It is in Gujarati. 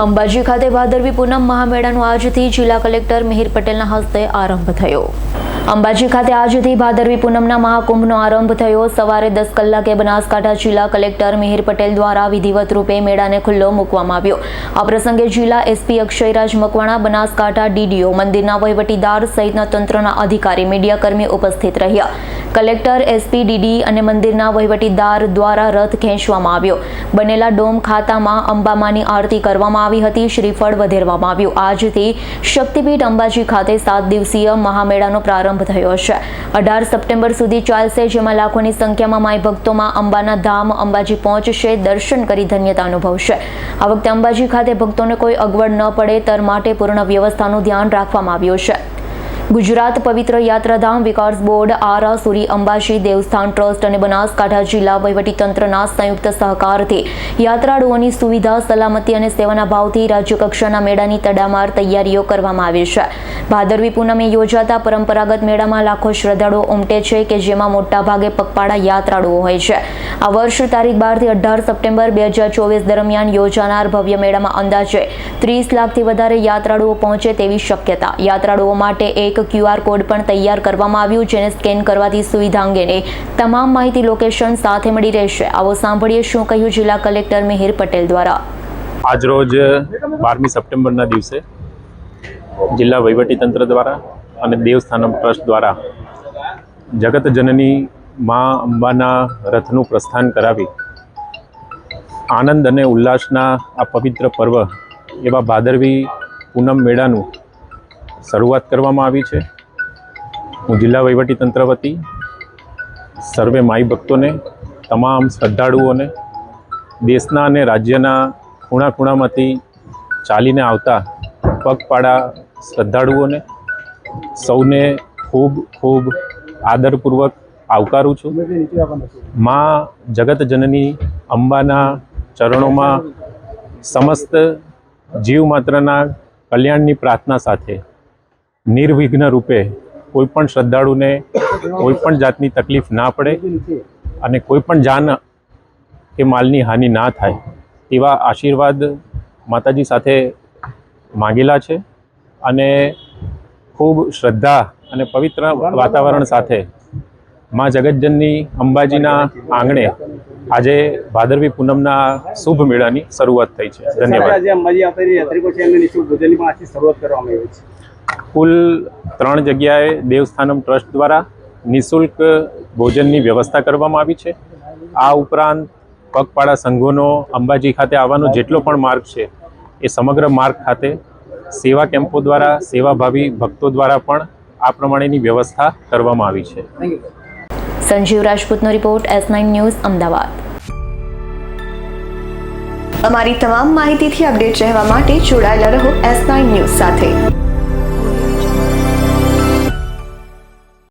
અંબાજી ખાતે ભાદરવી પૂનમ મહામેળાનો આજથી જિલ્લા કલેક્ટર મિહિર પટેલના હસ્તે આરંભ થયો. અંબાજી ખાતે આજથી ભાદરવી પૂનમના મહાકુંભનો આરંભ થયો. સવારે દસ કલાકે બનાસકાંઠા જિલ્લા કલેક્ટર મિહિર પટેલ દ્વારા વિધિવત રૂપે મેળાને ખુલ્લો મૂકવામાં આવ્યો. આ પ્રસંગે જિલ્લા એસપી અક્ષયરાજ મકવાણા, બનાસકાંઠા ડીડીઓ મંદિરના વહીવટીદાર સહિતના તંત્રના અધિકારી મીડિયાકર્મી ઉપસ્થિત રહ્યા. કલેક્ટર, એસપી, ડીડી અને મંદિરના વહીવટીદાર દ્વારા રથ ખેંચવામાં આવ્યો. બનેલા ડોમ ખાતામાં અંબામાની આરતી કરવામાં આવી હતી. શ્રીફળ વધેરવામાં આવ્યું. આજથી શક્તિપીઠ અંબાજી ખાતે સાત દિવસીય મહામેળાનો પ્રારંભ થયો છે. અઢાર સપ્ટેમ્બર સુધી ચાલશે, જેમાં લાખોની સંખ્યામાં માય ભક્તોમાં અંબાના ધામ અંબાજી પહોંચશે. દર્શન કરી ધન્યતા અનુભવશે. આ વખતે અંબાજી ખાતે ભક્તોને કોઈ અગવડ ન પડે, તર માટે પૂર્ણ વ્યવસ્થાનું ધ્યાન રાખવામાં આવ્યું છે. ગુજરાત પવિત્ર યાત્રાધામ વિકાસ બોર્ડ, આરા, સુરી, અંબાજી, દેવસ્થાન ટ્રસ્ટ અને બનાસકાંઠા જિલ્લા વહીવટીતંત્રના સંયુક્ત સહકારથી યાત્રાળુઓની સુવિધા, સલામતી અને સેવાના ભાવથી રાજ્યકક્ષાના મેળાની તડામાર તૈયારીઓ કરવામાં આવી છે. ભાદરવી પૂનમે યોજાતા પરંપરાગત મેળામાં લાખો શ્રદ્ધાળુઓ ઉમટે છે કે જેમાં મોટાભાગે પગપાળા યાત્રાળુઓ હોય છે. આ વર્ષ તારીખ બારથી અઢાર સપ્ટેમ્બર બે હજાર ચોવીસ દરમિયાન યોજાનાર ભવ્ય મેળામાં અંદાજે ત્રીસ લાખથી વધારે યાત્રાળુઓ પહોંચે તેવી શક્યતા. યાત્રાળુઓ માટે એક ક્યુઆર કોડ પણ તૈયાર કરવામાં આવ્યું, જેને સ્કેન કરવાથી સુવિધા અંગેની તમામ માહિતી લોકેશન સાથે મળી રહેશે. આવો સાંભળીએ શું કહ્યું જિલ્લા કલેક્ટર મિહિર પટેલ દ્વારા. આજરોજ બારમી સપ્ટેમ્બરના દિવસે જિલ્લા વહીવટીતંત્ર દ્વારા અને દેવસ્થાનમ ટ્રસ્ટ દ્વારા જગત જનની મા અંબાના રથનું પ્રસ્થાન કરાવી આનંદ અને ઉલ્લાસના આ પવિત્ર પર્વ એવા ભાદરવી પૂનમ મેળાનું શરૂઆત કરવામાં આવી છે. હું જિલ્લા વહીવટીતંત્ર વતી સર્વે માઈ ભક્તોને, તમામ શ્રદ્ધાળુઓને, દેશના અને રાજ્યના ખૂણા ખૂણામાંથી ચાલીને આવતા પગપાળા શ્રદ્ધાળુઓને સૌને ખૂબ ખૂબ આદરપૂર્વક આવકારું છું. માં જગત જનની અંબાના ચરણોમાં સમસ્ત જીવ માત્રના કલ્યાણની પ્રાર્થના સાથે નિર્વિઘ્ન રૂપે કોઈપણ શ્રદ્ધાળુને કોઈપણ જાતની તકલીફ ના પડે અને કોઈ પણ જાન કે માલની હાનિ ના થાય એવા આશીર્વાદ માતાજી સાથે માંગેલા છે અને ખૂબ શ્રદ્ધા અને પવિત્ર વાતાવરણ સાથે માં જગતજનની અંબાજીના આંગણે આજે ભાદરવી પૂનમના શુભ મેળાની શરૂઆત થઈ છે. ધન્યવાદ. કુલ ત્રણ જગ્યાએ દેવસ્થાનમ ટ્રસ્ટ દ્વારા નિઃશુલ્ક ભોજનની વ્યવસ્થા કરવામાં આવી છે. આ ઉપરાંત પગપાળા સંઘોનો અંબાજી ખાતે આવવાનો જેટલો પણ માર્ગ છે એ સમગ્ર માર્ગ ખાતે સેવા કેમ્પો દ્વારા સેવાભાવી ભક્તો દ્વારા પણ આ પ્રમાણેની વ્યવસ્થા કરવામાં આવી છે. Sanjeev રાજપૂતનો report S nine news Ahmedabad. અમારી તમામ માહિતીથી અપડેટ રહેવા માટે જોડાયેલા રહો એસ નાઇન ન્યૂઝ સાથે.